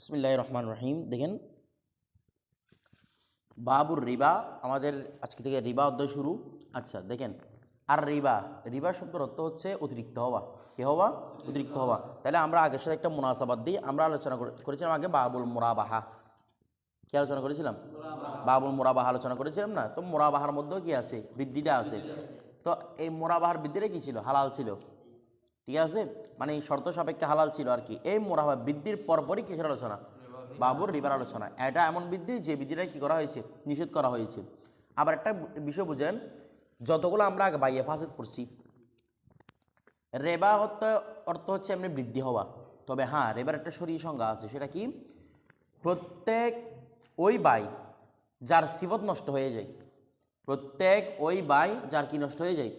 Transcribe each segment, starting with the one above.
বিসমিল্লাহ রহমান রহিম দেখেন, বাবুর রিবা, আমাদের আজকে থেকে রিবা অধ্যায় শুরু। আচ্ছা দেখেন, আর রিবা রিবা শব্দের অর্থ হচ্ছে অতিরিক্ত হওয়া। কে হওয়া? অতিরিক্ত হওয়া। তাহলে আমরা আগের সাথে একটা মুনাসাবাদ দিই আমরা আলোচনা করে- করেছিলাম আগে বাবুল মোরাবাহা। কি আলোচনা করেছিলাম? বাবুল মোরাবাহা আলোচনা করেছিলাম না? তো মোরাবাহার মধ্যেও কি আছে? বৃদ্ধিটা আছে। তো এই মোরাবাহার বৃদ্ধিটা কী ছিল? হালাল ছিল। ঠিক আছে মানে শর্ত সাপেক্ষে হালাল ছিল আর কি। এই মোরাবা বৃদ্ধির পরপরই কিসের আলোচনা? বাবুর রিবার আলোচনা। এটা এমন বৃদ্ধি যে বৃদ্ধিটা কি করা হয়েছে? নিষেধ করা হয়েছে। আবার একটা বিষয় বুঝেন, যতগুলো আমরা আগে বাইয়ে ফাসেদ পড়ছি, রেবা অর্থ হচ্ছে এমনি বৃদ্ধি হওয়া। তবে হ্যাঁ রেবার একটা শরীর সংজ্ঞা আছে, সেটা কি? প্রত্যেক ওই বাই যার সিবত নষ্ট হয়ে যায় প্রত্যেক ওই বাই যার কি নষ্ট হয়ে যায়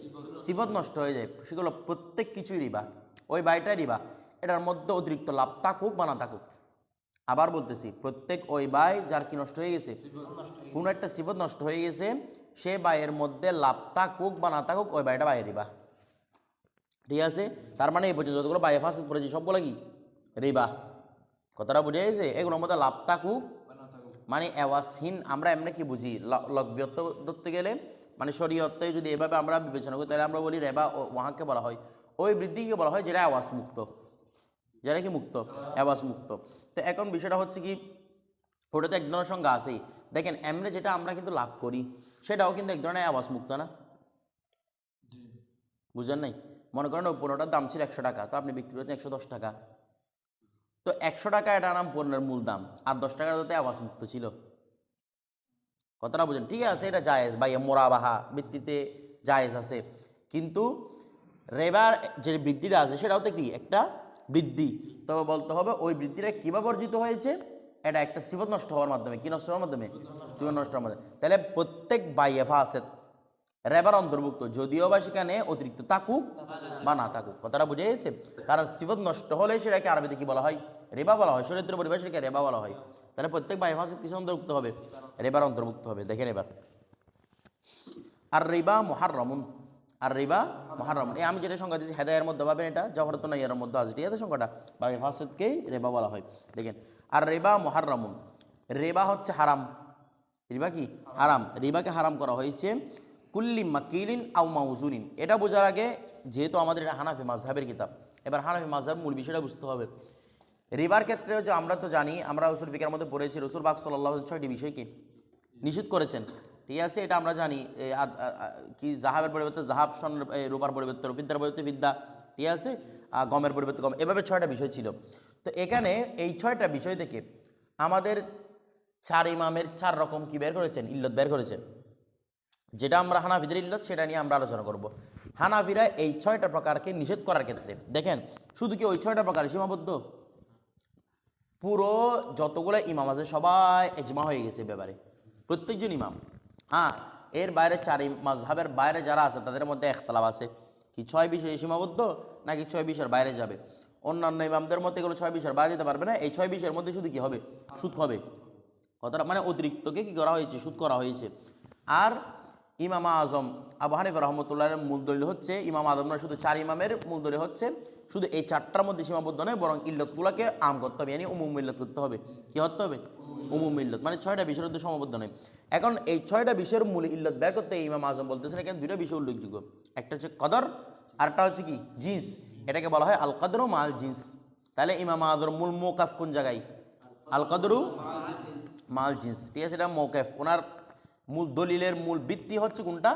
সিবত নষ্ট হয়ে যায়, সেগুলো প্রত্যেক কিছুই রিবা। ওই বাইটাই রিবা। এটার মধ্যে অতিরিক্ত লাভ থাকুক বা না থাকুক। আবার বলতেছি, প্রত্যেক ওই বাই যার কি নষ্ট হয়ে গেছে, কোনো একটা সিবত নষ্ট হয়ে গেছে, সে বাইয়ের মধ্যে লাভ থাকুক বা না থাকুক, ওই বাইটা বাইরে রিবা। ঠিক আছে? তার মানে এই পর্যন্ত যতগুলো বাইরে ফাঁসিদ পড়েছি সবগুলো কি? রিবা। কথাটা বুঝে গেছে? এগুলোর মধ্যে লাভ থাকুক মানে অ্যাওয়াসহীন আমরা এমনি কি বুঝি? ল- লব্যত্ব ধরতে গেলে মানে শরীয়তে যদি এভাবে আমরা বিবেচনা করি তাহলে আমরা বলি রেবা ওয়াহাকে বলা হয়। ওই বৃদ্ধিকে বলা হয় যেটা আওয়াজ মুক্ত যেটা কি মুক্ত? আওয়াজ মুক্ত তো এখন বিষয়টা হচ্ছে কি ওটা তো এক ধরনের সংজ্ঞা আছেই। দেখেন এমনি যেটা আমরা কিন্তু লাভ করি সেটাও কিন্তু এক ধরনের আওয়াজ মুক্ত না বুঝলেন নাই? মনে করেন ওই পণ্যটার দাম ছিল একশো টাকা তো আপনি বিক্রি করছেন একশো দশ টাকা। তো একশো টাকা এটা নাম পণ্যের মূল দাম আর দশ টাকা তো আওয়াজ মুক্ত ছিল। কথাটা বুঝেন ঠিক আছে এটা জায়েজ বা মোরাবাহা ভিত্তিতে জায়েজ আছে। কিন্তু রেবার যে বৃদ্ধিটা আছে সেটাও তো কি? একটা বৃদ্ধি। তবে বলতে হবে ওই বৃদ্ধিটা কীভাবে অর্জিত হয়েছে? এটা একটা সিবত নষ্ট হওয়ার মাধ্যমে কি নষ্ট হওয়ার মাধ্যমে? সিবত নষ্ট হওয়ার মাধ্যমে। তাহলে প্রত্যেক বাইএফা আছে রেবার অন্তর্ভুক্ত, যদিও বা সেখানে অতিরিক্ত তাকুক বা না থাকুক কথাটা বুঝে গেছে? কারণ সিবত নষ্ট হলে সেটাকে আরবিতে কি বলা হয়? রেবা বলা হয়, শরীরের পরিভাষাকে রেবা বলা হয়। তাহলে প্রত্যেক বাইফাসে কিছু অন্তর্ভুক্ত হবে? রেবার অন্তর্ভুক্ত হবে, দেখেন এবার। আর রিবা মহারমুন আর রিবা মহারমুন এই আমি যেটা সংখ্যা দিচ্ছি হেদায়ের মধ্যে পাবেন এটা, জহরত নাইয়ার মধ্যে আছে, ঠিক আছে সংখ্যাটা বাই ফাসেদকেই রেবা বলা হয়, দেখেন। আর রেবা মহারমুন রেবা হচ্ছে হারাম। রিবা কি? হারাম। রিবাকে হারাম করা হয়েছে। কুল্লি মাকিলিন আউ মাউজুনিন। এটা বোঝার আগে যেহেতু আমাদের এটা হানাফি মাজহাবের কিতাব, এবার হানাফি মাজহাব মূল বিষয়টা বুঝতে হবে। রিবার ক্ষেত্রে যে আমরা তো জানি, আমরা রসুল ফিকার মধ্যে পড়েছি, রসুল বাক সাল্লাহ ছয়টি বিষয়কে নিষেধ করেছেন। ঠিক আছে, এটা আমরা জানি কি জাহাবের পরিবর্তে জাহাব সন রূপার পরিবর্তে বিদ্যার পরিবর্তে বিদ্যা ঠিক আছে গমের পরিবর্তে গম, এভাবে ছয়টা বিষয় ছিল। তো এখানে এই ছয়টা বিষয় থেকে আমাদের চার ইমামের চার রকম কি বের করেছেন? ইল্লত বের করেছেন। যেটা আমরা হানাফিদের ইল্লত, সেটা নিয়ে আমরা আলোচনা করব। হানাফিরা এই ছয়টা প্রকারকে নিষেধ করার ক্ষেত্রে, দেখেন, শুধু কি ওই ছয়টা প্রকার সীমাবদ্ধ? পুরো যতগুলো ইমাম আছে, সবাই এজমা হয়ে গেছে ব্যাপারে। প্রত্যেকজন ইমাম। হ্যাঁ এর বাইরে চার মাযহাবের বাইরে যারা আছে, তাদের মধ্যে একতলাপ আছে। কি ছয় বিষয়ে সীমাবদ্ধ, নাকি ছয় বিষয়ের বাইরে যাবে? অন্যান্য ইমামদের মধ্যে এগুলো ছয় বিষয়ের বাইরে যেতে পারবে না। এই ছয় বিষয়ের মধ্যে শুধু কি হবে? সুদ হবে কথাটা মানে অতিরিক্তকে কি করা হয়েছে? সুদ করা হয়েছে। আর ইমাম আজম আবু হানিফ রহমতুল্লাহের মূল দলিল হচ্ছে, ইমাম আজম নয়, শুধু চার ইমামের মূল দলিল হচ্ছে, শুধু এই চারটার মধ্যে সীমাবদ্ধ নয়, বরং ইল্লতগুলোকে আম করতে হবে yani উমুম ইল্লত করতে হবে। কি করতে হবে? উমুম ইল্লত মানে ছয়টা বিষয়ের মধ্যে সীমাবদ্ধ নয়। এখন এই ছয়টা বিষয়ের মূল ইল্লত বের করতে ইমাম আজম বলতেছেন, এখানে দুইটা বিষয় উল্লেখযোগ্য। একটা হচ্ছে কদর আরটা হচ্ছে কি? জিন্স। এটাকে বলা হয় আল কদর মাল জিন্স। তাহলে ইমাম আজম মূল মোকাফ কোন জায়গায়? আল কদরু মাল জিন্স। ঠিক আছে, এটা মৌকেফ। ওনার মূল দলিলের মূল ভিত্তি হচ্ছে কোনটা?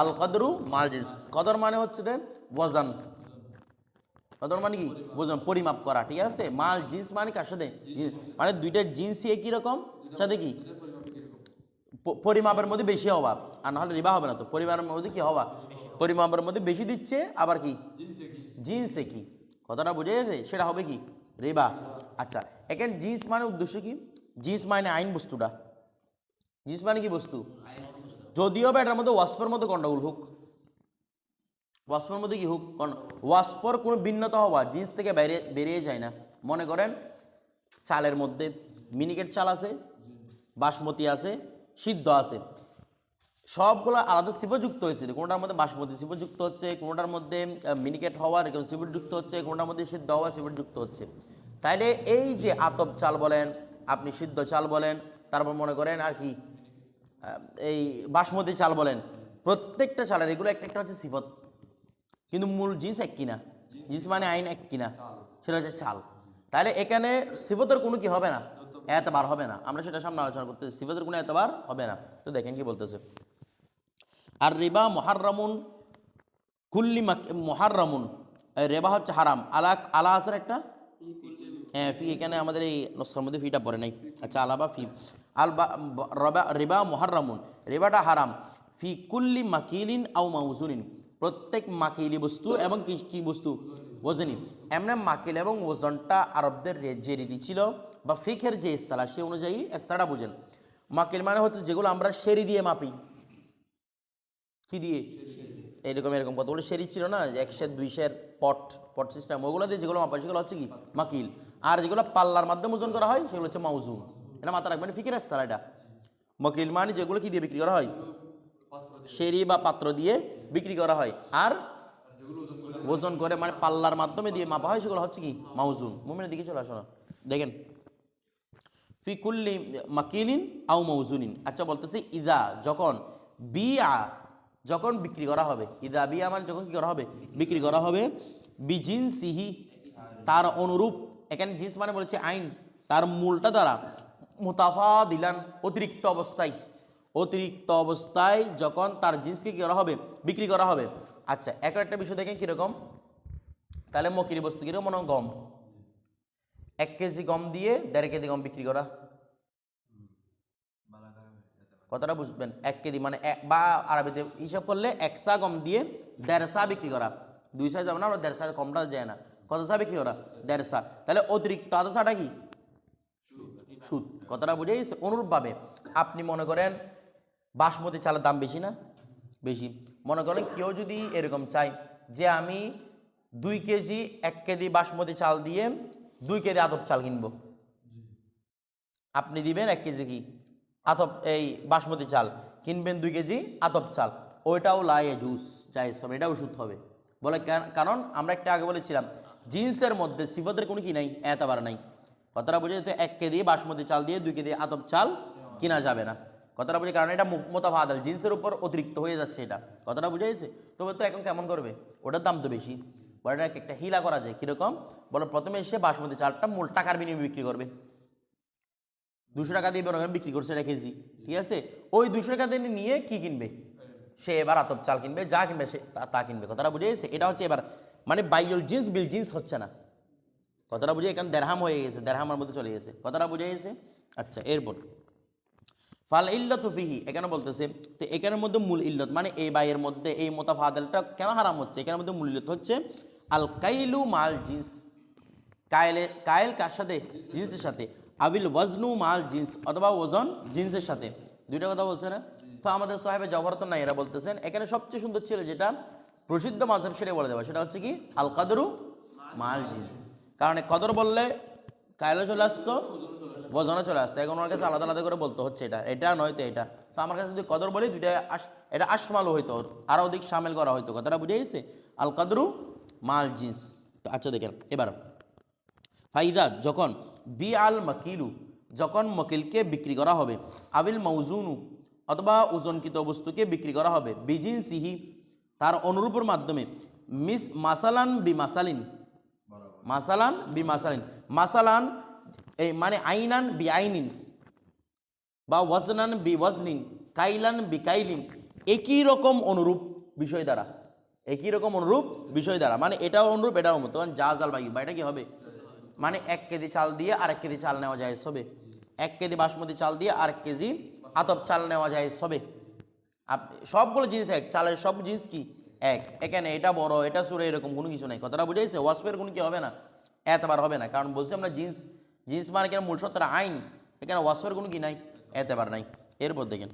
আল কদরু মাল জিন্স। কদর মানে হচ্ছে যে ওয়াজান কদর মানে কি? ওজন পরিমাপ করা ঠিক আছে? মাল জিন্স মানে কার সাথে? জিন্স। মানে দুইটা জিন্সই একই রকম? সাথে কি? পরিমাপের মধ্যে বেশি হওয়া। আর নাহলে রিবা হবে না তো। পরিমাপের মধ্যে কি হওয়া? পরিমাপের মধ্যে বেশি দিচ্ছে আবার কি? জিন্স একই। কথাটা বুঝে গেছে? সেটা হবে কি? রিবা। আচ্ছা এখানে জিন্স মানে উদ্দেশ্য কি? জিন্স মানে আইন বস্তুটা জিন্স মানে কি বস্তু? যদিও বা এটার মধ্যে ওয়াস্পর মধ্যে গন্ডগোল হোক। ওয়াস্পের মধ্যে কি হোক? ওয়াস্পর কোনো ভিন্নতা হওয়া জিন্স থেকে বাইরে, বেরিয়ে যায় না। মনে করেন, চালের মধ্যে মিনিকেট চাল আছে, বাসমতি আছে, সিদ্ধ আছে। সবগুলো আলাদা সিফত যুক্ত হয়েছে। কোনোটার মধ্যে বাসমতি সিফত যুক্ত হচ্ছে, কোনোটার মধ্যে মিনিকেট হওয়ার সিফট যুক্ত হচ্ছে, কোনোটার মধ্যে সিদ্ধ হওয়ার সিফট যুক্ত হচ্ছে। তাইলে এই যে আতপ চাল বলেন, আপনি সিদ্ধ চাল বলেন, তারপর মনে করেন আর কি এই বাসমতি চাল বলেন, প্রত্যেকটা চালের এগুলো একটা একটা হচ্ছে সিফত। কিন্তু মূল জিনিস এক কিনা? জিনিস মানে আইন এক কিনা? সেটা হচ্ছে চাল। তাহলে এখানে সিফতের কোনো কি হবে না? এতবার হবে না। আমরা সেটা সামনে আলোচনা করতেছি। সিফতের কোনো এতবার হবে না। তো দেখেন কি বলতেছে। আর রিবা মহাররামুন কুল্লি এই রেবা হচ্ছে হারাম। আলা আলা আসার একটা? হ্যাঁ ফি। এখানে আমাদের এই নস্কার মধ্যে ফিটা পড়ে নাই। আচ্ছা আলাবা ফি। আল রবা, রিবা মহাররামুন। রেবাটা হারাম। ফি কুল্লি মাকিলিন আও মাউজুনিন। প্রত্যেক মাকিলি বস্তু এবং কি কি বস্তু? ওজনি। এমনি মাকিল এবং ওজনটা আরবদের যে রীতি ছিল বা ফিখের যে ইস্তালা, সে অনুযায়ী ইস্তালাটা বুঝেন। মাকিল মানে হচ্ছে যেগুলো আমরা সেরি দিয়ে মাপি। কি দিয়ে? এরকম এরকম কতগুলো সেরি ছিল না এক শের দুই শের পট পট সিস্টেম ওগুলো দিয়ে যেগুলো মাপা, সেগুলো হচ্ছে কি? মাকিল। আর যেগুলো পাল্লার মাধ্যমে ওজন করা হয়, সেগুলো হচ্ছে মাউজুন। এটা মাথা রাখবেন, ফিকির আসতে এটা। মকিল মানে যেগুলো কি দিয়ে বিক্রি করা হয়? সেরি বা পাত্র দিয়ে বিক্রি করা হয়। আর ওজন করে মানে পাল্লার মাধ্যমে দিয়ে মাপা হয়, সেগুলো হচ্ছে কি? মাউজুন। মুমিনের দিকে চলে আসো দেখেন। ফি কুল্লি মাকিলিন আও মৌজুনিন আচ্ছা বলতেছি ইদা, যখন বিয়া, যখন বিক্রি করা হবে, ইদা বিয়া মানে যখন কি করা হবে? বিক্রি করা হবে বিজিন সিহি তার অনুরূপ। এখানে জিন্স মানে বলেছে আইন। তার মূলটা দ্বারা মুতাফা দিলান অতিরিক্ত অবস্থায়। অতিরিক্ত অবস্থায় যখন তার জিন্সকে কী করা হবে? বিক্রি করা হবে। আচ্ছা এক একটা বিষয় দেখেন কীরকম। তাহলে মকিরি বস্তু কীরকম? মনে গম। এক কেজি গম দিয়ে দেড় কেজি গম বিক্রি করা। কথাটা বুঝবেন। এক কেজি মানে এক বা আরবিতে হিসাব করলে একশা গম দিয়ে দেড়শা বিক্রি করা। দুই সা যাবে না আমরা দেড়শা কমটা যায় না। কত সা বিক্রি করা? দেড়শা তাহলে অতিরিক্ত আদাসাটা কি? সুদ। কথাটা বুঝে গেছে? অনুরূপভাবে আপনি মনে করেন বাসমতি চালের দাম বেশি না? বেশি। মনে করেন কেউ যদি এরকম চায় যে আমি দুই কেজি এক কেজি বাসমতি চাল দিয়ে দুই কেজি আতপ চাল কিনব। আপনি দিবেন এক কেজি কি? আতপ, এই বাসমতি চাল। কিনবেন দুই কেজি আতপ চাল। ওইটাও লাইয়ে জুস যাই সব এটাও সুদ হবে। বলে কারণ আমরা একটা আগে বলেছিলাম, জিন্সের মধ্যে সিফতের কোনো কি নাই? এতবার নাই। কথাটা বুঝে যেতে এক কেজি বাসমতি চাল দিয়ে দুই কেজি আতপ চাল কিনা যাবে না। কথাটা বুঝে কারণ এটা মোতাফাদাল, জিন্সের উপর অতিরিক্ত হয়ে যাচ্ছে এটা। কথাটা বুঝে গেছে? তবে তো এখন কেমন করবে? ওটার দাম তো বেশি। এটা একটা হিলা করা যায়, কীরকম? বলো, প্রথমে এসে বাসমতি চালটা মূল টাকার বিনিময়ে বিক্রি করবে। দুশো টাকা দিয়ে বেরোবেন বিক্রি করছে এটা কেজি। ঠিক আছে? ওই দুশো টাকা দিয়ে নিয়ে কি কিনবে? সে এবার আতপ চাল কিনবে, যা কিনবে সে তা- তা কিনবে। কথাটা বুঝে গেছে? এটা হচ্ছে এবার মানে বাইল জিন্স, বিল জিন্স হচ্ছে না। কথাটা বুঝে এখানে দেড়হাম হয়ে গেছে, দেড়হামের মধ্যে চলে গেছে। কথাটা বুঝে গেছে? আচ্ছা এরপর। ফাল ইল্লত ফিহি, এখানে বলতেছে, তো এখানের মধ্যে মূল ইল্লত মানে এই বাইয়ের মধ্যে এই মোতা মোতাফাদেলটা কেন হারাম হচ্ছে? এখানের মধ্যে মূল ইল্লত হচ্ছে, আল কাইলু মাল জিন্স। কায়েলে কায়েল কার সাথে? জিন্সের সাথে। আবিল ওয়াজনু মাল জিন্স, অথবা ওজন জিন্সের সাথে। দুইটা কথা বলছে না? তো আমাদের সাহেবের জবরত নাই এরা বলতেছেন, এখানে সবচেয়ে সুন্দর ছিল যেটা প্রসিদ্ধ মাঝহেব সেটাই বলে দেওয়া, সেটা হচ্ছে কি? আল কাদরু মাল জিন্স। কারণ কদর বললে কায়লে চলে আসতো ওজনে চলে আসতো। এখন ওনার কাছে আলাদা আলাদা করে বলতে হচ্ছে এটা। এটা নয়তো এটা। তো আমার কাছে যদি কদর বলি, দুইটা আস এটা আশমালও হইতো। আরও অধিক সামিল করা হইতো। কথাটা বুঝে গেছে? আল কাদরু মাল জিন্স। তো আচ্ছা দেখেন, এবার ফাইদা, যখন বি আল মাকিলু, যখন মকিলকে বিক্রি করা হবে, আবিল মৌজুনু অথবা ওজনকৃত বস্তুকে বিক্রি করা হবে বিজিন সিহি তার অনুরূপের মাধ্যমে মিস মাসালান বি মাসালিন মাসালান বি মাসালিন মাসালান এই মানে আইনান বি আইনিন বা ওয়াজনান বি ওয়াজনিন কাইলান বি কাইলিন একই রকম অনুরূপ বিষয় দ্বারা একই রকম অনুরূপ বিষয় দ্বারা মানে এটাও অনুরূপ এটাও অনুরূপ। তখন যা জাল বাই বা এটা কি হবে? মানে এক কেজি চাল দিয়ে আরেক কেজি চাল নেওয়া যায় সবে এক কেজি বাসমতি চাল দিয়ে আরেক কেজি আতপ চাল নেওয়া যায় সবে সবগুলো জিনিস এক। চালের সব জিনিস কি? এক। এখানে এটা বড় এটা সুরে এরকম কোনো কিছু নাই। কথাটা বুঝেছে ওয়াসপের কোনো কি হবে না? এতবার হবে না। কারণ বলছি আমরা জিন্স জিন্স মানে কেন মূল সত্তর আইন। এখানে ওয়াসপের কোনো কি নাই? এতবার নাই। এরপর দেখেন।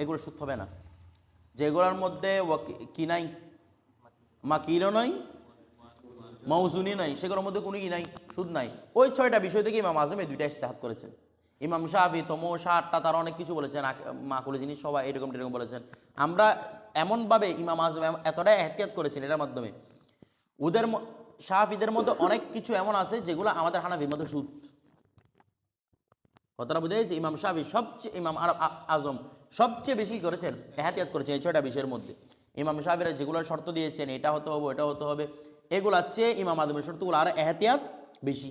এগুলো সুদ হবে না। যেগুলোর মধ্যে কি নাই? মা মাকিলও নাই মৌসুনি নাই। সেগুলোর মধ্যে কোনো কি নাই? সুদ নাই। ওই ছয়টা বিষয় থেকে ইমাম আজম এই দুইটা ইস্তেহাত করেছেন। ইমাম শাহি তমো শাহটা তারা অনেক কিছু বলেছেন মাকুলে জিনিস সবাই এরকম এরকম বলেছেন। আমরা এমনভাবে ইমাম আজম এতটাই এহতিয়াত করেছেন এটার মাধ্যমে। ওদের সাহাফিদের মধ্যে অনেক কিছু এমন আছে যেগুলো আমাদের হানাফির মধ্যে সুদ। কথাটা বুঝে গেছে ইমাম সাহাবি সবচেয়ে, ইমাম আজম সবচেয়ে বেশি করেছেন, এহাতিয়াত করেছেন এই ছয়টা বিষয়ের মধ্যে। ইমাম সাহাবিরা যেগুলো শর্ত দিয়েছেন, এটা হতে হবে এটা হতে হবে, এগুলার চেয়ে ইমাম আদমের শর্তগুলো আর এহাতিয়াত বেশি।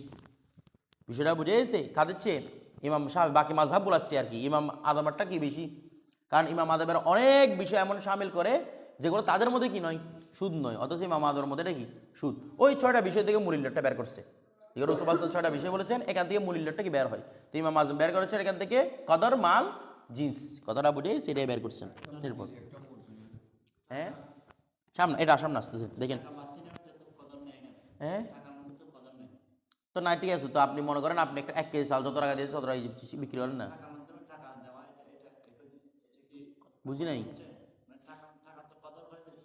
বিষয়টা বুঝে গেছে? কাদের চেয়ে? ইমাম সাহেব বাকি মাঝহাবগুলার চেয়ে আর কি, ইমাম আদমেরটা কি বেশি? কারণ ইমাম আদমের অনেক বিষয় এমন সামিল করে, যেগুলো তাদের মধ্যে কি নয়? সুদ নয়। অথচ ইমাম আদমের মধ্যে কি? সুদ। ওই ছয়টা বিষয় থেকে মূল্যটা বের করছে। রসুবাস ছয়টা বিষয় বলেছেন, এখান থেকে মূল্যটা কি বের হয়? তো ইমাম আজম বের করেছেন এখান থেকে কদর, মাল, জিন্স। কথাটা বুঝে সেটাই বের করছেন। এরপর। হ্যাঁ? সামনে, এটা সামনে আসতেছে, দেখেন। হ্যাঁ? তো না, ঠিক আছে, তো আপনি মনে করেন আপনি একটা এক কেজি চাল যত টাকা দিয়ে তত টাকা বিক্রি করেন না? বুঝি নাই?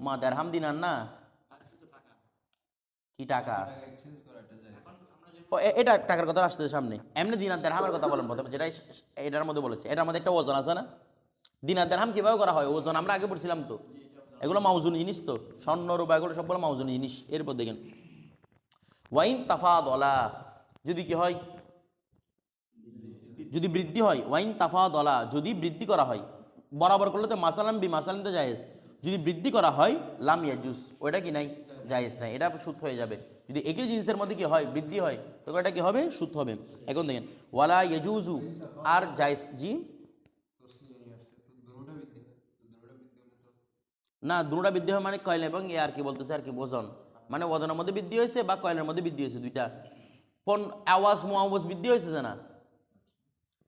মা, দেড়হাম দিন দিনার না? কি টাকা? ও এটা টাকার কথা আসতে সামনে। এমনি দিনার দেড়হামের কথা বলেন প্রথমে যেটা এটার মধ্যে বলেছে। এটার মধ্যে একটা ওজন আছে না? দিনার দেড়হাম কীভাবে করা হয়? ওজন আমরা আগে পড়ছিলাম তো। এগুলো মাউজুনি জিনিস তো। স্বর্ণ, রূপা, এগুলো সবগুলো মাউজুনি জিনিস। এরপর দেখেন। ওয়াইন তাফাদ যদি কি হয়? যদি বৃদ্ধি হয়, ওয়াইন তাফাদ যদি বৃদ্ধি করা হয়, বরাবর করলে তো মাসালাম বি মাসালাম তো জায়েজ। যদি বৃদ্ধি করা হয়, লাম ইয়াজুস, ওইটা কি নাই? জায়েজ নাই, এটা সুদ হয়ে যাবে। যদি একই জিনিসের মধ্যে কি হয়, বৃদ্ধি হয়, তো এটা কি হবে? সুদ হবে। এখন দেখেন, ওয়ালা ইয়াজুজু, আর জায়েজ জি? না, দুটা বৃদ্ধি হয় মানে কয়েল এবং এ আর কি বলতেছে, আর কি ওজন মানে ওজনের মধ্যে বৃদ্ধি হয়েছে বা কয়েলের মধ্যে বৃদ্ধি হয়েছে দুইটা? পন আওয়াজ, মুআওয়াজ বৃদ্ধি হয়েছে না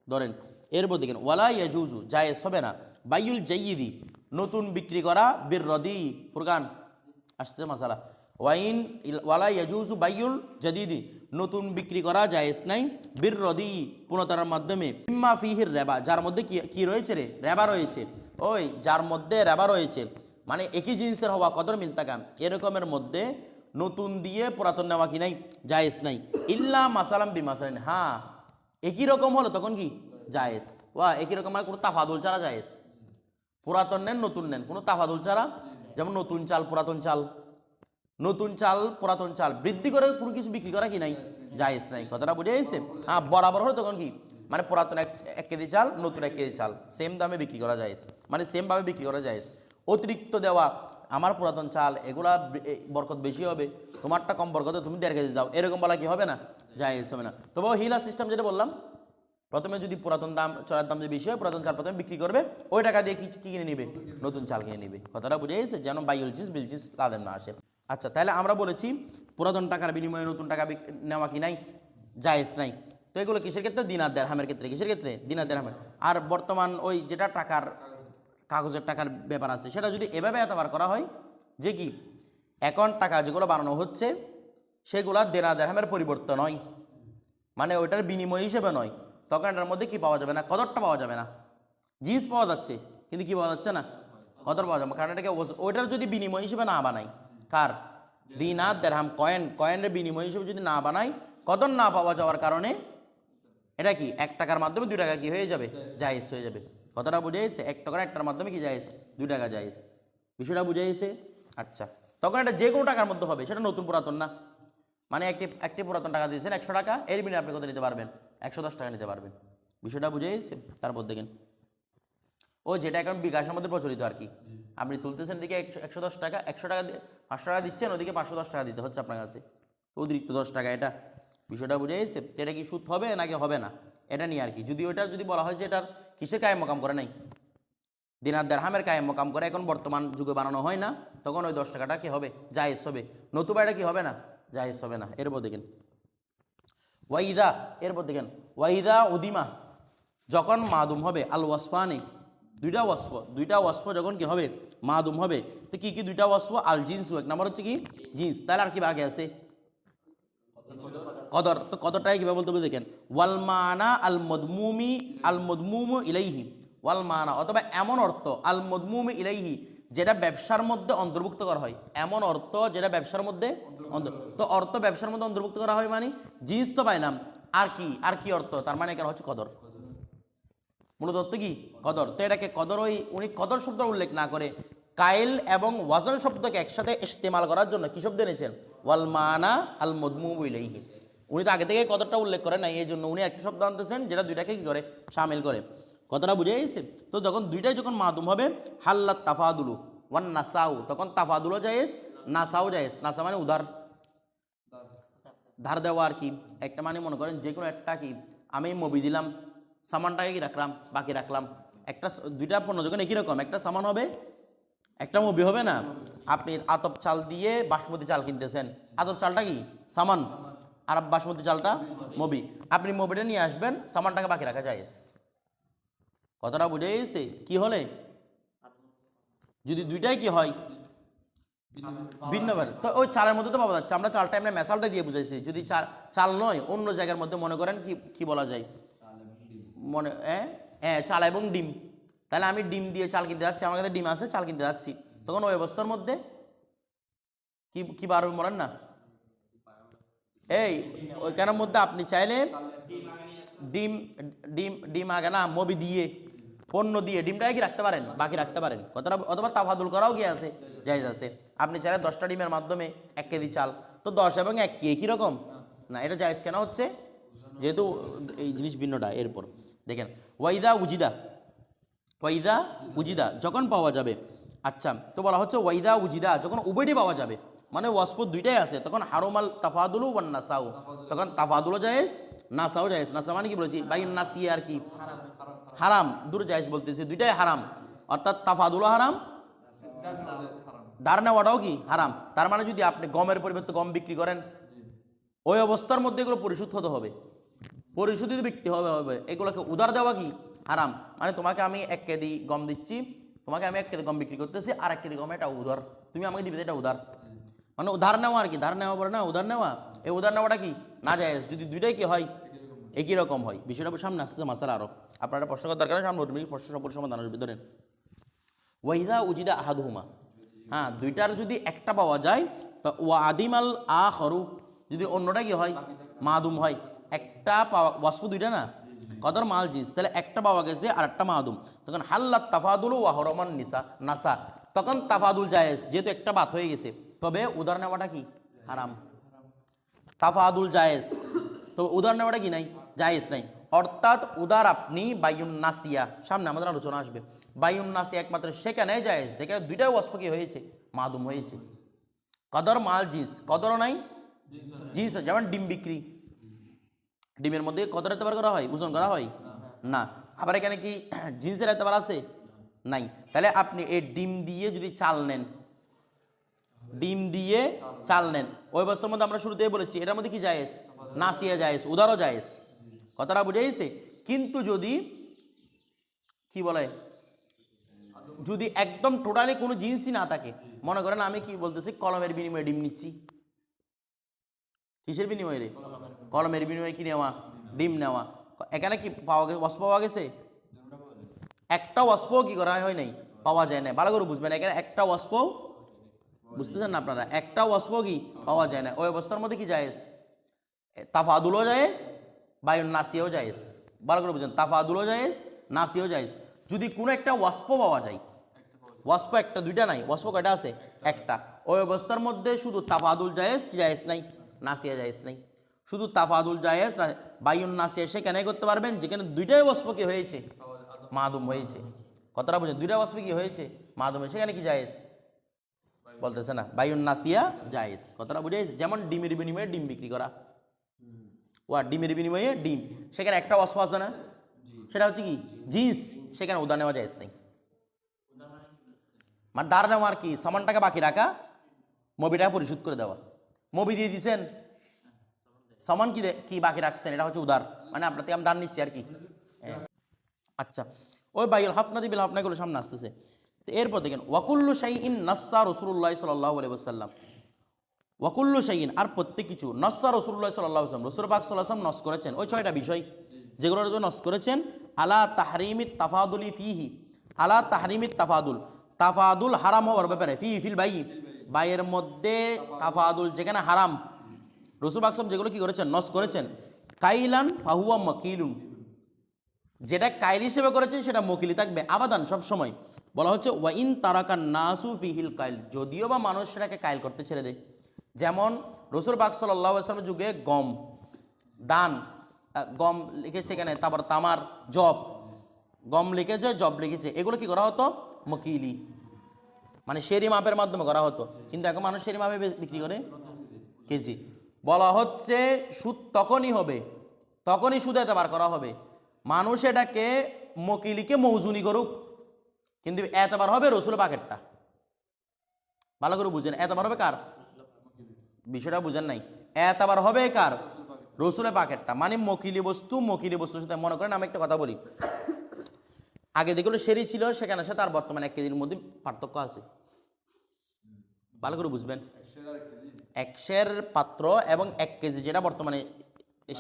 ধরেন, এরপর দেখেন, ওয়ালা ইয়াজুজু জায়েজ হবে না। বাইউল জাইয়িদি, নতুন বিক্রি করা বীর রদি ফুরকান। আসছে মশালা ওয়াইন ওয়ালা ইয়াজুজু বাইউল জাদিদি, নতুন বিক্রি করা জায়েজ নাই বীর রদি পুনতার মাধ্যমে। ইম্মা ফিহির রেবা, যার মধ্যে কি কি রয়েছে রে? রেবা রয়েছে। ওই, যার মধ্যে রেবা রয়েছে। মানে একই জিনিসের হওয়া কদর মিলতাকাম এরকমের মধ্যে নতুন দিয়ে পুরাতন নেওয়া কি নাই? জায়েজ নাই। ইল্লা মাসালাম বি মাসালান হ্যাঁ একই রকম হলো তখন কি? জায়েজ। ওয়া, একই রকম মানে কোনো তাফাদুল ছাড়া জায়েজ। পুরাতন নেন, নতুন নেন, কোনো তাফাদুল ছাড়া? যেমন নতুন চাল, পুরাতন চাল। নতুন চাল, পুরাতন চাল। বৃদ্ধি করে কোনো কিছু বিক্রি করা কি নাই? জায়েজ নাই। কথাটা বুঝে গেছে? হ্যাঁ বরাবর হলো তখন কি? মানে পুরাতন এক এক কেজি চাল, নতুন এক কেজি চাল। সেম দামে বিক্রি করা যায় মানে সেমভাবে বিক্রি করা যায় অতিরিক্ত দেওয়া আমার পুরাতন চাল, এগুলা বরকত বেশি হবে। তোমারটা কম বরকত, তুমি দেড় কেজি যাও এরকম বলা কি হবে না? জায়েজ হবে না। তবে হিলা সিস্টেম যেটা বললাম, প্রথমে যদি পুরাতন দাম চড়ার দাম যদি বেশি হয়, পুরাতন চাল প্রথমে বিক্রি করবে। ওই টাকা দিয়ে কি কিনে নিবে? নতুন চাল কিনে নিবে। কথাটা বুঝে গেছে? যেন বাইল চিজ বিল চিজ তাদের না আসে। আচ্ছা তাহলে আমরা বলেছি, পুরাতন টাকার বিনিময়ে নতুন টাকা নেওয়া কি নাই? জায়েজ নাই। তো এগুলো কিসের ক্ষেত্রে? দিনার দেড়হামের ক্ষেত্রে। কিসের ক্ষেত্রে? দিনার দেড়হামের। আর বর্তমান ওই যেটা টাকার কাগজের টাকার ব্যাপার আছে। সেটা যদি এভাবে এতবার করা হয় যে কি এখন টাকা যেগুলো বানানো হচ্ছে, সেগুলা দেনা দেড়হামের পরিবর্তন নয়। মানে ওইটার বিনিময় হিসেবে নয়। তখন এটার মধ্যে কি পাওয়া যাবে না? কদরটা পাওয়া যাবে না। জিনিস পাওয়া যাচ্ছে, কিন্তু কি পাওয়া যাচ্ছে না? কদর পাওয়া যাবে। কারণ এটাকে ওইটার যদি বিনিময় হিসেবে না বানাই কার? দিনার দেড়হাম, কয়েন, কয়েনের বিনিময় হিসেবে যদি না বানাই কদর না পাওয়া যাওয়ার কারণে এটা কি, এক টাকার মাধ্যমে দুই টাকা কি হয়ে যাবে? জায়েজ হয়ে যাবে। কথাটা বুঝে গেছে এক টাকার একটার মাধ্যমে কি জায়েজ দুই টাকা জায়েজ বিষয়টা বুঝে গেছে আচ্ছা। তখন এটা যে কোনো টাকার মধ্যে হবে, সেটা নতুন পুরাতন না। মানে একটি একটি পুরাতন টাকা দিয়েছেন একশো টাকা, এর বিনিময়ে আপনি কত নিতে পারবেন? একশো দশ টাকা নিতে পারবেন। বিষয়টা বুঝে গেছে তারপর দেখেন। ও, যেটা এখন বিকাশের মধ্যে প্রচলিত আর কি। আপনি তুলতেছেন দিকে একশো দশ টাকা, একশো টাকা পাঁচশো টাকা দিচ্ছেন, ওদিকে পাঁচশো দশ টাকা দিতে হচ্ছে আপনার কাছে। অতিরিক্ত দশ টাকা এটা। বিষয়টা বুঝে গেছে এটা কি সুদ হবে নাকি হবে না? এটা নিয়ে আর কি যদি ওইটার যদি বলা হয় যে এটার কিসের কায়ে মোকাম করে নাই? দিনার দেড়হামের কায়েম মোকাম করে এখন বর্তমান যুগে বানানো হয় না, তখন ওই দশ টাকাটা কি হবে? জায়েজ হবে। নতুবা এটা কি হবে না? জায়েজ হবে না। এরপর দেখেন। ওয়াইদা, এরপর দেখেন। ওয়াইদা উদিমা, যখন মাদুম হবে, আল ওয়াসফানি, দুইটা ওয়াসফ দুইটা ওয়াসফ যখন কি হবে? মাদুম হবে। তো কি কি দুইটা ওয়াসফ? আল জিন্স, এক নম্বর হচ্ছে কি? জিন্স। তাহলে আর কি বাকি আছে? কদর। তো কদরটাই কীভাবে বলতে হবে দেখেন? ওয়ালমানা আল মদমুমি, আল মদমুমু ইলাইহি। ওয়ালমানা অথবা এমন অর্থ, আল মদমুমি ইলাইহি, যেটা ব্যবসার মধ্যে অন্তর্ভুক্ত করা হয়। এমন অর্থ, যেটা ব্যবসার মধ্যে তো অর্থ ব্যবসার মধ্যে অন্তর্ভুক্ত করা হয় মানে জিনিস তো পাইলাম, আর কি আর কি অর্থ? তার মানে এখানে হচ্ছে কদর? মূলত অর্থ কি? কদর। তো এটাকে কদর ওই, উনি কদর শব্দ উল্লেখ না করে, কাইল এবং ওয়াজন শব্দকে একসাথে ইস্তেমাল করার জন্য কি শব্দ এনেছেন? ওয়াল মানা আল মদমু ইলাইহি। উনি তো আগে থেকে কতটা উল্লেখ করেন নাই, এই জন্য উনি একটা শব্দ আনতেছেন যেটা দুইটাকে কি করে? সামিল করে। কথাটা বুঝে গেছে? তো যখন দুইটাই যখন মাদুম হবে হাল্লা তাফাদুলু, ওয়ান নাসাউ, তখন তাফাদুলও জায়েজ নাসাও জায়েজ। নাসা মানে উদার ধার দেওয়া আর কি। একটা মানে মনে করেন যে কোনো একটা কি, আমি মুভি দিলাম, সামানটাকে কি রাখলাম? বাকি রাখলাম। একটা দুইটা পণ্য যখন একই রকম, একটা সামান হবে, একটা মুভি হবে না? আপনি আতপ চাল দিয়ে বাসমতি চাল কিনতেছেন। আতপ চালটা কি? সামান। আর বাসমতি চালটা মুভি আপনি মুভিটা নিয়ে আসবেন সামানটাকে বাকি রাখা যায়। কতটা বুঝে গেছে? কি হলে? যদি দুইটাই কি হয়? ভিন্ন তো ওই চালের মধ্যে তো পাওয়া যাচ্ছে আমরা চালটা এমনি মেশালটা দিয়ে বুঝাইছি। যদি চাল চাল নয়, অন্য জায়গার মধ্যে মনে করেন কি কি বলা যায়? মনে হ্যাঁ হ্যাঁ চাল এবং ডিম। তাহলে আমি ডিম দিয়ে চাল কিনতে যাচ্ছি, আমার কাছে ডিম আছে, চাল কিনতে যাচ্ছি। তখন ওই অবস্থার মধ্যে কি কি পারবেন বলেন না? এই, ওইখানের মধ্যে আপনি চাইলে ডিম ডিম ডিম আগে না, মবি দিয়ে, পণ্য দিয়ে ডিমটাকে কি রাখতে পারেন? বাকি রাখতে পারেন। কতটা, অথবা তাফাদুল করাও কি আছে? জায়জ আছে। আপনি চাইলে দশটা ডিমের মাধ্যমে এক কেজি চাল। তো দশ এবং এক কে কী রকম? না, এটা জায়জ কেন হচ্ছে? যেহেতু এই জিনিস ভিন্নটা, এরপর। দেখেন, ওয়াইদা উজিদা ওয়াইদা উজিদা, যখন পাওয়া যাবে। আচ্ছা তো বলা হচ্ছে ওয়াইদা উজিদা, যখন উভয়টি পাওয়া যাবে। মানে ওয়াসফুদ দুইটাই আছে। তখন হারুমাল তাফাদুলু ওয়ান নাসাউ। তখন তাফাদুলও জায়েজ নাসাও জায়েজ। নাসা মানে কি বলেছি? বাই নাসিয়ে আর কি? হারাম। দূর জায়েজ বলতেছি। দুইটাই হারাম। অর্থাৎ তাফাদুলও হারাম। ধার নেওয়াটাও কি? হারাম। তার মানে যদি আপনি গমের পরিবর্তে গম বিক্রি করেন, ওই অবস্থার মধ্যে এগুলো পরিশোধ হতে হবে। পরিশোধ যদি বিক্রি হবে হবে। এগুলোকে উধার দেওয়া কি? হারাম। মানে তোমাকে আমি এক কেজি গম দিচ্ছি, তোমাকে আমি এক কেজি গম বিক্রি করতেছি, আর এক কেজি গম এটা উধার তুমি আমাকে দিবে এটা উধার মানে উধার নেওয়া আর কি, ধার নেওয়া পরে না উধার নেওয়া? এই উধার নেওয়াটা কি? না যায়, যদি দুইটাই কি হয়? একই রকম হয়। বিষয়টা সামনে আসছে মাসার আরও আপনারা প্রশ্ন করার দরকার সামনে উঠবে প্রশ্ন সফল সমাধান আসবে ধরেন ওয়াইদা উজিদা আহাদুহুমা। হ্যাঁ দুইটার যদি একটা পাওয়া যায়, তো ওয়া আদিমাল আ হরু যদি অন্যটা কি হয়? মাদুম হয়। একটা পাওয়া, ওয়াসফু দুইটা না? কদর মাল জিনিস। তাহলে একটা পাওয়া গেছে আর একটা মাদুম। তখন হাল্লা তাফাদুল ওয়া হরমান নিসা, নাসা। তখন তাফাদুল জায়েজ, যেহেতু একটা বাত হয়ে গেছে। তবে উদার নেওয়াটা কি? হারাম। তাফাদুল জায়েজ। তো উদার নেওয়াটা কি নাই? জায়েজ নাই। অর্থাৎ উদার আপনি বায়ুন নাসিয়া সামনে আমাদের আলোচনা আসবে। বায়ুন নাসিয়া একমাত্র সেখানে জায়েজ। দেখে দুইটাই ওয়াসফ কি হয়েছে? মাদুম হয়েছে। কদর মাল জিস কদরও নাই? জিস যেমন ডিম বিক্রি। ডিমের মধ্যে কদর এতবার করা হয়? ওজন করা হয়? না। আবার এখানে কি জিন্সের এতবার আছে? নাই। তাহলে আপনি এই ডিম দিয়ে যদি চাল নেন ডিম দিয়ে চাল নেন। ওই অবস্থার মধ্যে আমরা শুরুতেই বলেছি, এটার মধ্যে কি জায়েজ? নাসিয়া জায়েজ, উদারও জায়েজ। কথাটা বুঝে কিন্তু যদি, কি বলে? যদি একদম টোটালি কোনো জিনিসই না থাকে, মনে করেন আমি কি বলতেছি, কলমের বিনিময়ে ডিম নিচ্ছি। কিসের বিনিময়ে রে? কলমের বিনিময়ে কি নেওয়া? ডিম নেওয়া। এখানে কি পাওয়া গেছে ওয়াস পাওয়া গেছে? একটা ওয়াস্পও কি করা হয় নাই? পাওয়া যায় না ভালো করে বুঝবেন, এখানে একটা ওয়াস্পও বুঝতেছেন না আপনারা? একটা ওয়াস্প কি পাওয়া যায় না। ওই অবস্থার মধ্যে কি জায়েজ? তাফাদুলও জায়েজ বায়ুন নাসিয়াও জায়েজ। ভালো করে বুঝেন, তাফাদুলও জায়েজ, নাসিয়াও জায়েজ। যদি কোনো একটা ওয়াস্প পাওয়া যায় ওয়াস্প একটা, দুইটা নাই। ওয়াস্প কয়টা আছে? একটা। ওই অবস্থার মধ্যে শুধু তাফাদুল জায়েজ কি জায়েজ নাই? নাসিয়া জায়েজ নাই। শুধু তাফাদুল না- বায়ুন নাসিয়া সেখানে করতে পারবেন? যেখানে দুইটাই ওয়াস্প কি হয়েছে? মাদুম হয়েছে। কতটা বুঝেন, দুইটা ওয়াস্প কি হয়েছে? মাদুম সেখানে কি জায়েজ? বলতেছে না বায়ুন নাসিয়া জায়েজ। কতটা বুঝে যেমন ডিমের বিনিময়ে ডিম বিক্রি করা। ওয়া ডিমের বিনিময়ে ডিম। সেখানে একটা অস্প আছে না? সেটা হচ্ছে কি? জিন্স। সেখানে উদার নেওয়া জায়েজ নেই। মানে দাঁড় নেওয়া আর কি সমান টাকা বাকি রাখা মবিটা পরিশোধ করে দেওয়া। মবি দিয়ে দিছেন সমান কি কি বাকি রাখছেন? এটা হচ্ছে উদার। মানে আপনার থেকে আমি দান নিচ্ছি আর কি। হ্যাঁ। আচ্ছা। ওই বাইল হাফনা দিবিল হাফনাগুলো সামনে আসতেছে। এরপর দেখেন, ওয়াকুল্লু শাই ইন নাসা রসুল্লাহ সাল্লাহ আলাইসাল্লাম ওয়াকুল্লু শাইন আর প্রত্যেক কিছু নসা রসুল্লাহ সাল্লাহ আসলাম রসুল পাক সাল্লাহ আসলাম নস করেছেন। ওই ছয়টা বিষয় যেগুলোর জন্য নস করেছেন, আলা তাহরিমিত তাফাদুলি ফিহি। আলা তাহরিমিত তাফাদুল। তাফাদুল হারাম হওয়ার ব্যাপারে। ফি ফিল বাই। বাইয়ের মধ্যে তাফাদুল যেখানে হারাম। রসুল পাক সাল্লাম যেগুলো কি করেছেন? নস করেছেন। কাইলান ফাহুয়া মকিলুন। যেটা কাইল হিসেবে করেছেন, সেটা মকিলি থাকবে। আবাদান সব সময় বলা হচ্ছে ওয়াইন তারাকা নাসু ফিহিল কাইল যদিও বা মানুষ সেটাকে কাইল করতে ছেড়ে দেয়। যেমন, রসুল বাক সাল্লাহ আসলামের যুগে গম, দান গম লিখেছে এখানে, তারপর তামার, জব, গম লিখেছে, জব লিখেছে, এগুলো কি করা হতো? মকিলি। মানে সেরি মাপের মাধ্যমে করা হতো। কিন্তু এখন মানুষ সেরি মাপে বিক্রি করে? কেজি। বলা হচ্ছে, সুদ তখনই হবে, তখনই সুদ এতবার করা হবে। মানুষ এটাকে মকিলিকে মৌজুনি করুক। কিন্তু এতবার হবে রসুল পাকেটটা ভালো করে বুঝেন, এতবার হবে কার? বিষয়টা বুঝেন নাই। এতবার হবে কার? রসুলের পাকেটটা মানে মকিলি বস্তু, মকিলি বস্তুর সাথে মনে করেন আমি একটা কথা বলি। আগে যেগুলো সেরি ছিল, সেখানে সাথে আর বর্তমানে এক কেজির মধ্যে পার্থক্য আছে। ভালো করে বুঝবেন। একশের পাত্র এবং এক কেজি যেটা বর্তমানে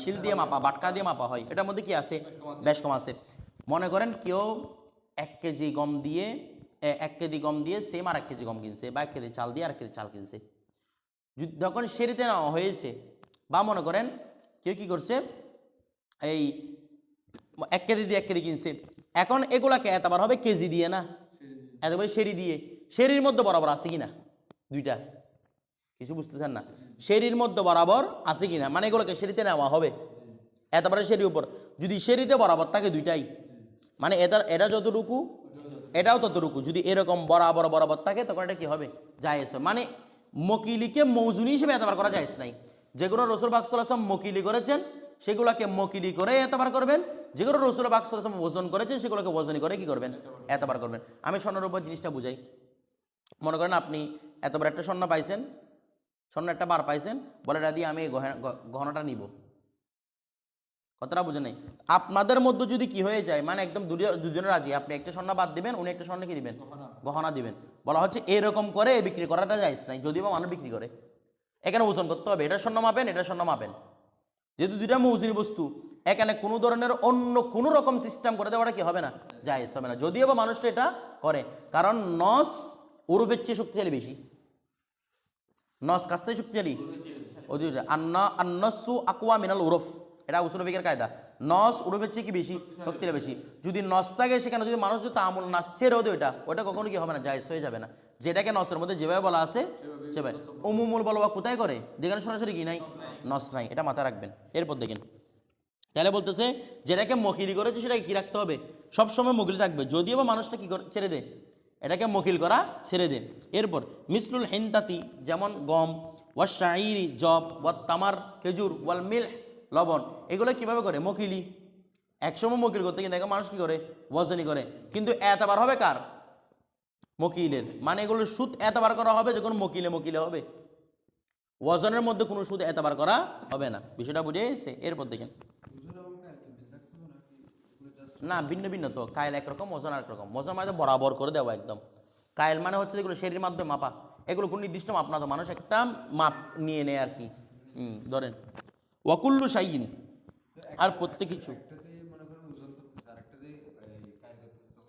শিল দিয়ে মাপা, বাটকা দিয়ে মাপা হয়, এটার মধ্যে কি আছে? বেশ কম আছে। মনে করেন কেউ এক কেজি গম দিয়ে এক কেজি গম দিয়ে সেম আর এক কেজি গম কিনছে, বা এক কেজি চাল দিয়ে আর এক কেজি চাল কিনছে। যখন সেরিতে নেওয়া হয়েছে, বা মনে করেন কেউ কি করছে, এই এক কেজি দিয়ে এক কেজি কিনছে, এখন এগুলাকে এতবার হবে কেজি দিয়ে না? এতবার সেরি দিয়ে, সেরির মধ্যে বরাবর আছে কি না দুইটা। কিছু বুঝতেছেন না? সেরির মধ্যে বরাবর আছে কি না মানে এগুলোকে সেরিতে নেওয়া হবে। এতবারে সেরির উপর। যদি সেরিতে বরাবর থাকে দুইটাই। মানে এটা এটা যতটুকু, এটাও ততটুকু। যদি এরকম বরাবর বরাবর থাকে, তখন এটা কি হবে? জায়েজ হবে। মানে মকিলিকে মৌজুনি হিসেবে এতবার করা জায়েজ নাই। যেগুলো রসুল বাকসাল্লাম মকিলি করেছেন, সেগুলোকে মকিলি করে এতবার করবেন। যেগুলো রসুল বাকসাল্লাম ওজন করেছেন, সেগুলোকে ওজনই করে কি করবেন? এতবার করবেন। আমি স্বর্ণের উপর জিনিসটা বুঝাই। মনে করেন আপনি এতবার একটা স্বর্ণ পাইছেন স্বর্ণ একটা বার পাইছেন, বলে দিয়ে আমি এই গহনাটা নিব। কথাটা বুঝে নেই। আপনাদের মধ্যে যদি কি হয়ে যায় মানে একদম দুজনে- রাজি আপনি একটা স্বর্ণ বাদ দিবেন উনি একটা স্বর্ণ কি দিবেন। গহনা। দিবেন। বলা হচ্ছে এরকম করে বিক্রি করাটা যায় নাই যদিও বা মানুষ বিক্রি করে। এখানে ওজন করতে হবে এটা স্বর্ণ মাপেন এটা স্বর্ণ মাপেন। যেহেতু দুইটা মৌজুরি বস্তু এখানে কোনো ধরনের অন্য কোনো রকম সিস্টেম করে দেওয়াটা কি হবে না? যায় হবে না। যদিও বা মানুষটা এটা করে। কারণ নস উরুফের চেয়ে শক্তিশালী বেশি। নস কাছ থেকে শক্তিশালী। আন্না আন্নসু আকওয়া মিনাল উরফ। এটা উসুরফিকের কায়দা। নস উরফের চেয়ে কি বেশি? শক্তিটা বেশি। যদি নস থাকে সেখানে যদি মানুষ যদি তামুল নাচ ছেড়েও দেয় ওটা ওটা কখনো কি হবে না? জায়জ হয়ে যাবে না। যেটাকে নসের মধ্যে যেভাবে বলা আছে, সেভাবে। উমুমুল বলো বা কোথায় করে? যেখানে সরাসরি কি নাই? নস নাই। এটা মাথায় রাখবেন। এরপর দেখেন। তাহলে বলতেছে, যেটাকে মকিলি করেছে সেটাকে কি রাখতে হবে? সবসময় মকিল থাকবে। যদিও বা মানুষটা কি করে ছেড়ে দে এটাকে মকিল করা ছেড়ে দে এরপর, মিসলুল হিনতাতি যেমন গম ওয়া শাইরি জব ওয়া তামার খেজুর ওয়াল মিল লবণ, এগুলো কীভাবে করে? মকিলি। একসময় মকিল করতে কিন্তু মানুষ কি করে? ওজনি করে। কিন্তু এতবার হবে কার? মকিলের। মানে এগুলোর সুদ এতবার করা হবে যখন মকিলে মকিলে হবে। ওজনের মধ্যে কোনো সুদ এতবার করা হবে না। বিষয়টা বুঝে এসে এরপর দেখেন। না, ভিন্ন ভিন্ন তো। কায়ল একরকম ওজন একরকম ওজন মানে বরাবর করে দেওয়া একদম। কায়ল মানে হচ্ছে যেগুলো শরীরের মাধ্যমে মাপা। এগুলো কোনো নির্দিষ্ট মাপ না তো। মানুষ একটা মাপ নিয়ে নেয় আর কি। হুম, ধরেন। ওয়াকুল্লু সাইন আর প্রত্যেক কিছু।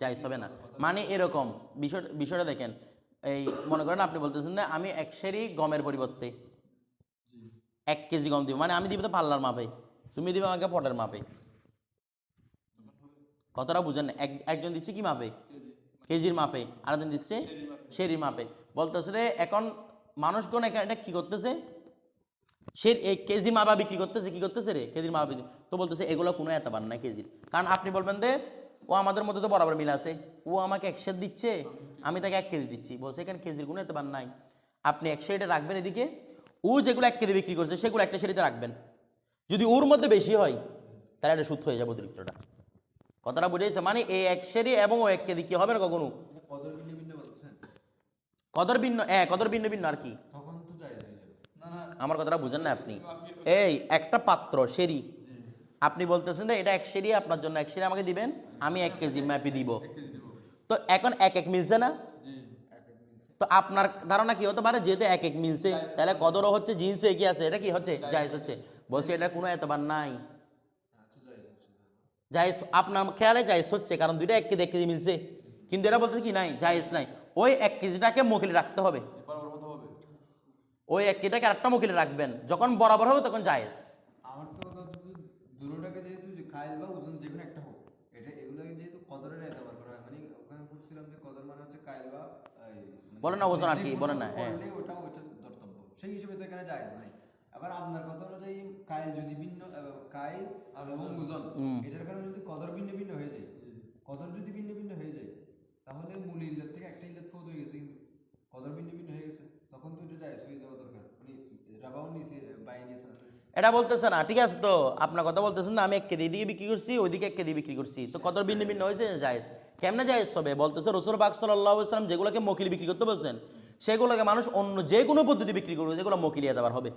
চাইস হবে না। মানে এরকম। বিষয় বিষয়টা দেখেন। এই মনে করেন আপনি বলতেছেন না আমি এক সেরি গমের পরিবর্তে এক কেজি গম দিব। মানে আমি দিব তো পাল্লার মাপে। তুমি দিবে আমাকে পটের মাপে। কতটা বুঝেন এক একজন দিচ্ছে কি মাপে? কেজির মাপে। আরেকজন দিচ্ছে সেরির মাপে। বলতেছে রে এখন মানুষগণ এখানে এটা কী করতেছে? সে এই কেজি মাপা বিক্রি করতেছে কি করতেছে রে? কেজির মাপা বিক্রি তো বলতেছে এগুলো কোনো এতবার নাই কেজির। কারণ আপনি বলবেন যে ও আমাদের মধ্যে তো বরাবর মিল আছে। ও আমাকে একশো দিচ্ছে আমি তাকে এক কেজি দিচ্ছি। বলছে এখানে কেজির কোনো এতবার নাই। আপনি এক সেরিটা রাখবেন এদিকে। ও যেগুলো এক কেজি বিক্রি করছে সেগুলো একটা সেরিতে রাখবেন। যদি ওর মধ্যে বেশি হয় তাহলে এটা সুদ হয়ে যাবে অতিরিক্তটা। কথাটা বুঝেছে? মানে এই এক সেরি এবং ও এক কেজি কি হবে না কখনো? কদর ভিন্ন ভিন্ন কদর ভিন্ন হ্যাঁ কদর ভিন্ন ভিন্ন আর কি তখন তো যায় হয়ে যাবে না না আমার কথাটা বুঝেন না আপনি। এই, একটা পাত্র, সেরি। আপনি বলতেছেন যে এটা এক সেরি, আপনার জন্য এক সেরি আমাকে দিবেন, আমি এক কেজি ম্যাপি দিব। তো এখন এক এক মিলছে না? তো আপনার ধারণা কি হতে পারে? যেহেতু এক এক মিলছে, তাহলে কদরও হচ্ছে, জিন্সও একই আছে। এটা কি হচ্ছে? জায়েজ হচ্ছে। বলছি এটা কোনো এতবার নাই। জায়েজ, আপনার খেয়ালে জায়েজ হচ্ছে, কারণ দুইটা এক কেজি এক কেজি মিলছে। কিন্তু এটা বলতে কি নাই? জায়েজ নাই। ওই এক কেজিটাকে মকিলে রাখতে হবে। ওই এক কেজিটাকে আরেকটা মকিলে রাখবেন। যখন বরাবর হবে তখন জায়েজ। আমার তো দুটোটাকে যেহেতু কাইল বা ওজন যে একটা হোক এটা এগুলোকে যেহেতু কদরের করা হয় মানে ওখানে পড়ছিলাম যে কদর মানে কাইল বা মানে বলেন না ওজন আর কি, বলেন না, হ্যাঁ। করলে ওটা ধর্তব্য। সেই হিসেবে তো এখানে জায়েজ নাই। আবার আপনার কথা অনুযায়ী কাইল যদি ভিন্ন কাইল এবং ওজন এটার কারণে যদি কদর ভিন্ন ভিন্ন হয়ে যায় কদর যদি ভিন্ন ভিন্ন হয়ে যায় তাহলে মূল ইল্লাত থেকে একটা ইল্লাত ফৌদ হয়ে গেছে কিন্তু কদর ভিন্ন ভিন্ন হয়ে গেছে। এটা মানে এটা বলতেছে না ঠিক আছে তো আপনার কথা বলতেছেন না আমি এক কেজি দিকে বিক্রি করছি ওইদিকে এক কেজি বিক্রি করছি। তো কত ভিন্ন ভিন্ন হয়েছে জায়েজ। কেমনে জায়েজ হবে? বলতেছে রসুল বাক সাল্লাহ ইসলাম যেগুলোকে মকিল বিক্রি করতে বলছেন সেগুলোকে মানুষ অন্য যে কোনো পদ্ধতি বিক্রি করবে যেগুলো মকিলিয়া দেওয়ার হবে।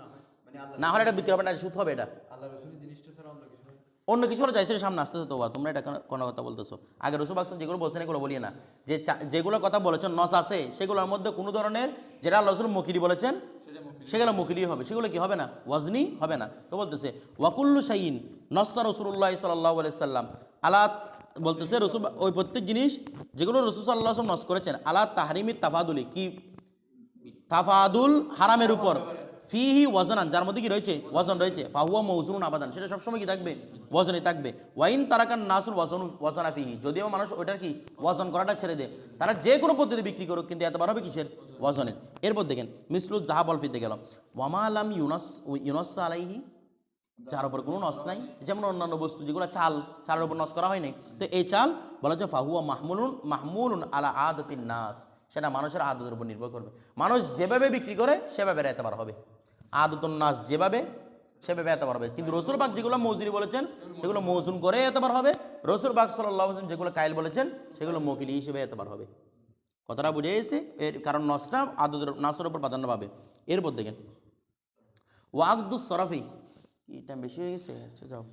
না মানে না হলে এটা বিক্রি হবে না সুদ হবে এটা। আল্লাহ রসুলের জিনিসটা ছাড়া অন্য কিছু হয় অন্য কিছু হলে যাইছে সামনে আসতে তো তোমরা এটা কোনো কথা বলতেছো। আগে রসুল বাকসান যেগুলো বলছেন এগুলো বলিয়ে না। যে যেগুলো কথা বলেছেন, নস আছে, সেগুলোর মধ্যে কোনো ধরনের যেটা আল্লাহ রসুল মকিলি বলেছেন, সেগুলো মকিলি হবে। সেগুলো কি হবে না? ওয়াজনি হবে না। তো বলতেছে, ওয়াকুল্লু শাইন নসা রসুল্লাহ সাল্লাহ সাল্লাম আলা বলতেছে রসুল ওই প্রত্যেক জিনিস যেগুলো রসুল সাল্লাহ আসলাম নস করেছেন, আলা তাহারিমির তাফাদুলি। কি? তাফাদুল হারামের উপর। ফিহি ওয়াজনান, যার মধ্যে কি রয়েছে? ওয়াজন রয়েছে। ফাহুয়া মৌজুন আবাদান। সেটা সবসময় কি থাকবে? ওয়াজনই থাকবে। ওয়াইন তারাকান নাসুল ওয়াজন ওয়াজনা ফিহি। যদিও মানুষ ওইটার কি ওয়াজন করাটা ছেড়ে দেয়। তারা যে কোনো পদ্ধতি বিক্রি করুক, কিন্তু এতবার হবে কিসের? ওয়াজনের। এরপর দেখেন মিসলুল জাহাব অল্পিতে গেল। ওয়ামালাম ইউনাস ইউনাস আলাইহি, যার উপর কোনো নস নাই। যেমন অন্যান্য বস্তু, যেগুলো চাল, চালের উপর নস করা হয় নাই। তো এই চাল বলা হচ্ছে ফাহুয়া মাহমুলুন মাহমুলুন আলা আদতিন নাস। সেটা মানুষের আদতের উপর নির্ভর করবে। মানুষ যেভাবে বিক্রি করে, সেভাবে এতবার হবে। আদতুন নাস যেভাবে, সেভাবে এতবার হবে। কিন্তু রসুল বাগ যেগুলো মজুরি বলেছেন, সেগুলো মৌজুন করে এতবার হবে। রসুল বাগ সাল্লাহ হোসেন যেগুলো কাইল বলেছেন, সেগুলো মকিলি হিসেবে এতবার হবে। কথাটা বুঝে গেছে? এর কারণ নসটা আদতের, নাসের ওপর প্রাধান্য পাবে। এরপর দেখেন। ওয়াকদুস সরাফি, কি টাইম বেশি হয়ে গেছে? আচ্ছা যাও।